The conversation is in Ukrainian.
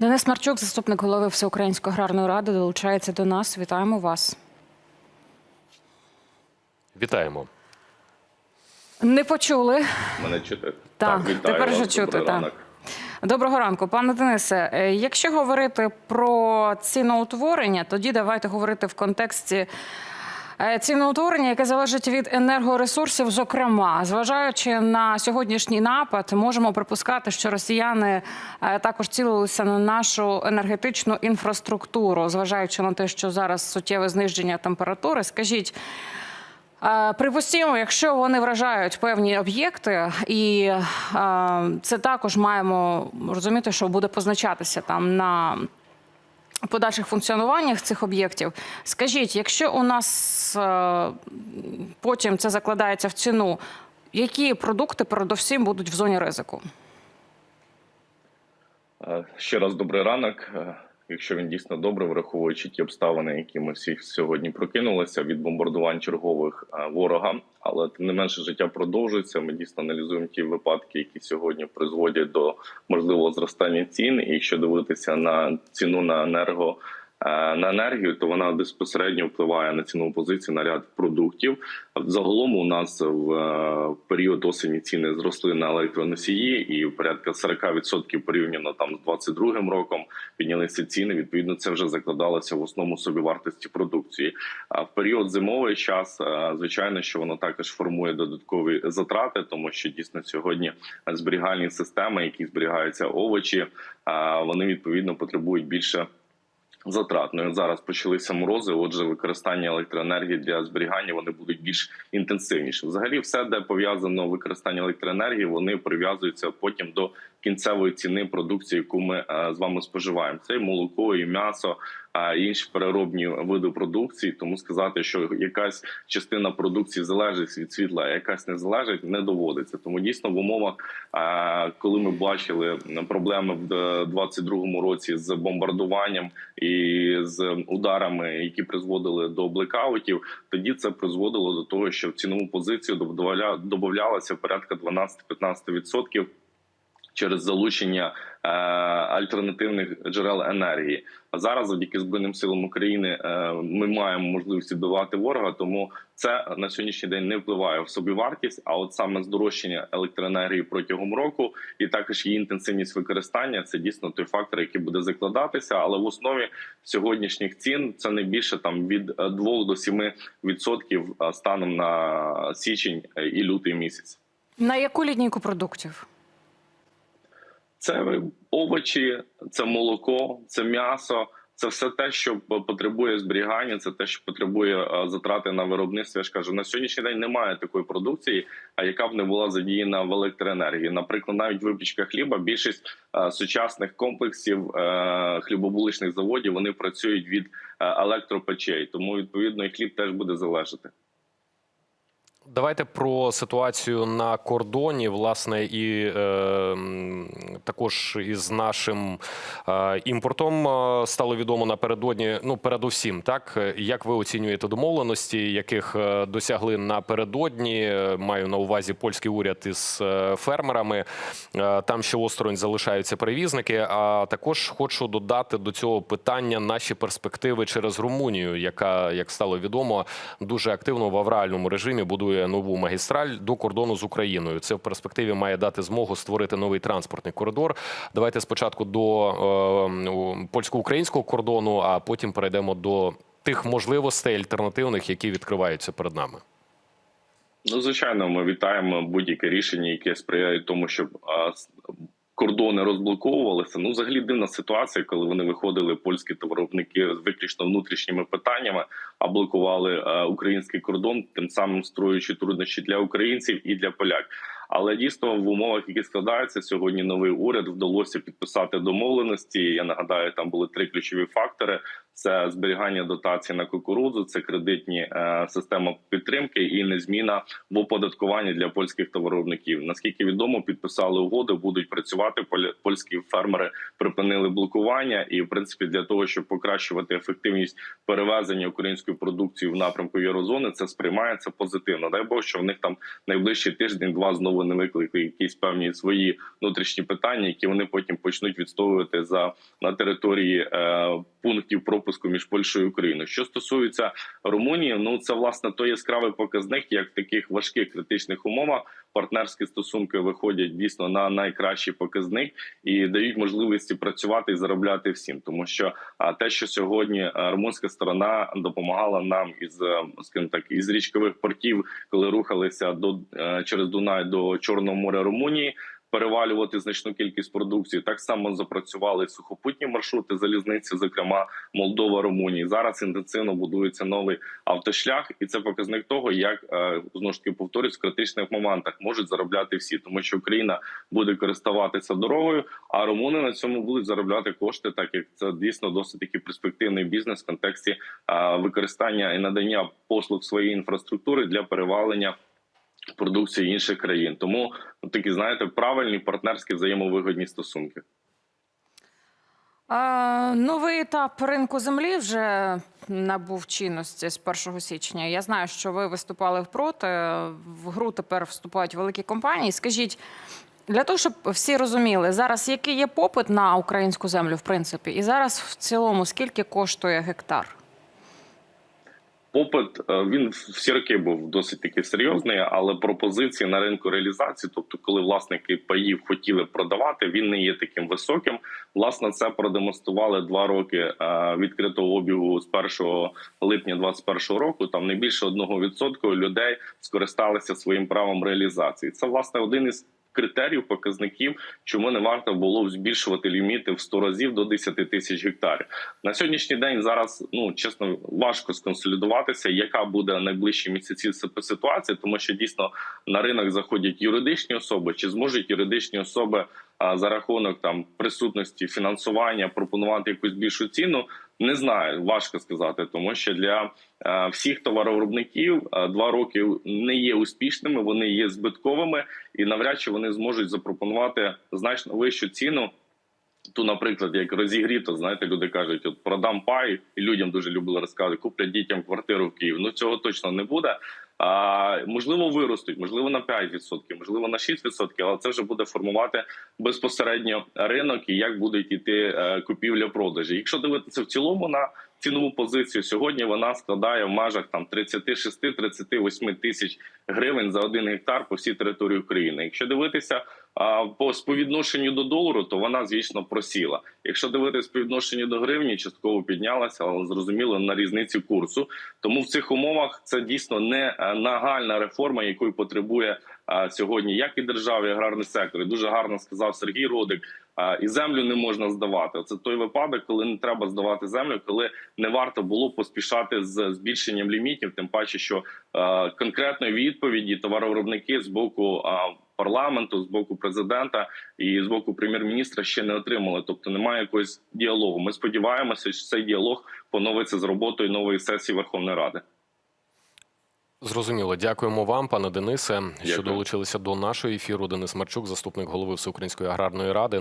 Денис Марчук, заступник голови Всеукраїнської аграрної ради, долучається до нас. Вітаємо вас. Вітаємо. Не почули. Мене чути? Так, вітаю тепер вже чути, Добрий так. ранок. Доброго ранку, пане Денисе. Е, Якщо говорити про ціноутворення, тоді давайте говорити в контексті. Е, Ціноутворення, яке залежить від енергоресурсів, зокрема, зважаючи на сьогоднішній напад, можемо припускати, що росіяни е, також цілилися на нашу енергетичну інфраструктуру, зважаючи на те, що зараз суттєве зниження температури. Скажіть, Е, Припустімо, якщо вони вражають певні об'єкти, і це також маємо розуміти, що буде позначатися там на подальших функціонуваннях цих об'єктів. Скажіть, якщо у нас е, потім це закладається в ціну, які продукти передовсім будуть в зоні ризику? Е, Ще раз добрий ранок. Якщо він дійсно добре, враховуючи ті обставини, які ми всі сьогодні прокинулися від бомбардувань чергових е, ворога, але тим не менше життя продовжується. Ми дійсно аналізуємо ті випадки, які сьогодні призводять до можливого зростання цін. І якщо дивитися на ціну на енерго. Е, На енергію, то вона безпосередньо впливає на цінову позицію на ряд продуктів. Загалом у нас в е, період осені ціни зросли на електроносії, і порядка 40% порівняно там з 22 роком піднялися ціни. Відповідно, це вже закладалося в основу собівартості продукції. А в період зимовий час, е, звичайно, що воно також формує додаткові затрати, тому що дійсно сьогодні зберігальні системи, які зберігаються овочі, вони відповідно потребують більше. Затрат. Ну зараз почалися морози. Отже, використання електроенергії для зберігання вони будуть більш інтенсивніше. Взагалі, все, де пов'язано використання електроенергії, вони прив'язуються потім до кінцевої ціни продукції, яку ми е, з вами споживаємо. Це і молоко, і м'ясо, а інші переробні види продукції. Тому сказати, що якась частина продукції залежить від світла, а якась не залежить, не доводиться. Тому дійсно в умовах, е, коли ми бачили проблеми в 22-му році з бомбардуванням і з ударами, які призводили до блекаутів, тоді це призводило до того, що в цінову позицію додавля- порядка 12-15% через залучення е, альтернативних джерел енергії. А зараз, завдяки збройним силам України, е, ми маємо можливість відбивати ворога. Тому це на сьогоднішній день не впливає в собівартість. А от саме здорожчання електроенергії протягом року і також її інтенсивність використання це дійсно той фактор, який буде закладатися. Але в основі сьогоднішніх цін це не більше там від 2 до 7 відсотків е, станом на січень і лютий місяць. На яку лінійку продуктів? Це овочі, це молоко, це м'ясо. Це все те, що потребує зберігання, це те, що потребує е, затрати на виробництво. Я ж кажу, на сьогоднішній день немає такої продукції, а яка б не була задіяна в електроенергії. Наприклад, навіть випічка хліба, більшість е, сучасних комплексів е, хлібобуличних заводів вони працюють від електропечей, тому відповідно і хліб теж буде залежати. Давайте про ситуацію на кордоні, власне, і е, також із нашим е, імпортом е, стало відомо напередодні. Ну, передусім, так як ви оцінюєте домовленості, яких е, досягли напередодні? Е, Маю на увазі польський уряд із фермерами. Там ще осторонь залишаються перевізники. А також хочу додати до цього питання наші перспективи через Румунію, яка, як стало відомо, дуже активно в авральному режимі будує нову магістраль до кордону з Україною. Це в перспективі має дати змогу створити новий транспортний коридор. Давайте спочатку до е, польсько-українського кордону, а потім перейдемо до тих можливостей альтернативних, які відкриваються перед нами. Ну, звичайно, ми вітаємо будь-яке рішення, яке сприяє тому, щоб кордони розблоковувалися. Ну, взагалі дивна ситуація, коли вони виходили польські товаровники з виключно внутрішніми питаннями, а блокували а, український кордон, тим самим строючи труднощі для українців і для поляків. Але дійсно в умовах, які складаються сьогодні, новий уряд вдалося підписати домовленості. Я нагадаю, там були три ключові фактори: це зберігання дотацій на кукурудзу, це кредитні е, система підтримки і незміна в оподаткуванні для польських товаровиробників. Наскільки відомо, підписали угоди, будуть працювати. Польські фермери припинили блокування, і в принципі для того, щоб покращувати ефективність перевезення української продукції в напрямку Єврозони, це сприймається позитивно. Дай Бог, що в них там найближчий тиждень-два знову не викликали якісь певні свої внутрішні питання, які вони потім почнуть відстоювати за на території е, пунктів пропуску між Польщею і Україною. Що стосується Румунії, ну це власне той яскравий показник, як в таких важких критичних умовах партнерські стосунки виходять дійсно на найкращий показник і дають можливості працювати і заробляти всім, тому що а те, що сьогодні е, румунська сторона допомагала нам із е, скажімо так із річкових портів, коли рухалися до е, через Дунай до Чорного моря Румунії. Перевалювати значну кількість продукції так само запрацювали сухопутні маршрути залізниці, зокрема Молдова, Румунії. Зараз інтенсивно будується новий автошлях, і це показник того, як е, знову ж таки повторюсь, в критичних моментах можуть заробляти всі, тому що Україна буде користуватися дорогою, а румуни на цьому будуть заробляти кошти, так як це дійсно досить таки перспективний бізнес в контексті е, використання і надання послуг своєї інфраструктури для перевалення продукції інших країн. Тому ну, такі знаєте правильні партнерські взаємовигодні стосунки. Новий етап ринку землі вже набув чинності з 1 січня. Я знаю, що ви виступали впроти. В гру тепер вступають великі компанії. Скажіть, для того, щоб всі розуміли, зараз який є попит на українську землю, в принципі, і зараз в цілому скільки коштує гектар? Попит е, він всі роки був досить таки серйозний, але пропозиції на ринку реалізації, тобто, коли власники паїв хотіли продавати, він не є таким високим. Власне, це продемонстрували два роки е, відкритого обігу з 1 липня 2021 року. Там не більше 1% людей скористалися своїм правом реалізації. Це власне один із. Критеріїв показників, чому не варто було збільшувати ліміти в 100 разів до 10 тисяч гектарів на сьогоднішній день. Зараз ну чесно важко сконсолідуватися, яка буде найближчі місяці ситуація, тому що дійсно на ринок заходять юридичні особи, чи зможуть юридичні особи за рахунок там присутності фінансування пропонувати якусь більшу ціну. Не знаю, важко сказати, тому що для е, всіх товаровиробників е, два роки не є успішними, вони є збитковими, і навряд чи вони зможуть запропонувати значно вищу ціну. Ту, наприклад, як розігріто, знаєте, люди кажуть, от продам пай, і людям дуже любили розказувати, куплять дітям квартиру в Київ. Ну цього точно не буде. Можливо, виростуть, можливо, на 5%, можливо, на 6%, але це вже буде формувати безпосередньо ринок і як будуть іти е, купівля-продажі. Якщо дивитися в цілому на цінову позицію, сьогодні вона складає в межах там 36-38 тисяч гривень за один гектар по всій території України. Якщо дивитися по співвідношенню до долару, то вона звісно просіла. Якщо дивитися по відношенню до гривні, частково піднялася, але зрозуміло на різниці курсу. Тому в цих умовах це дійсно не е, нагальна реформа, якої потребує а, сьогодні, як і держава, і аграрний сектор. І дуже гарно сказав Сергій Родик. а, І землю не можна здавати. Це той випадок, коли не треба здавати землю, коли не варто було поспішати з збільшенням лімітів. Тим паче, що е, конкретної відповіді товаровиробники з боку е, парламенту, з боку президента і з боку прем'єр-міністра ще не отримали. Тобто немає якогось діалогу. Ми сподіваємося, що цей діалог поновиться з роботою нової сесії Верховної Ради. Зрозуміло, дякуємо вам, пане Денисе, що долучилися до нашого ефіру. Денис Марчук, заступник голови Всеукраїнської аграрної ради.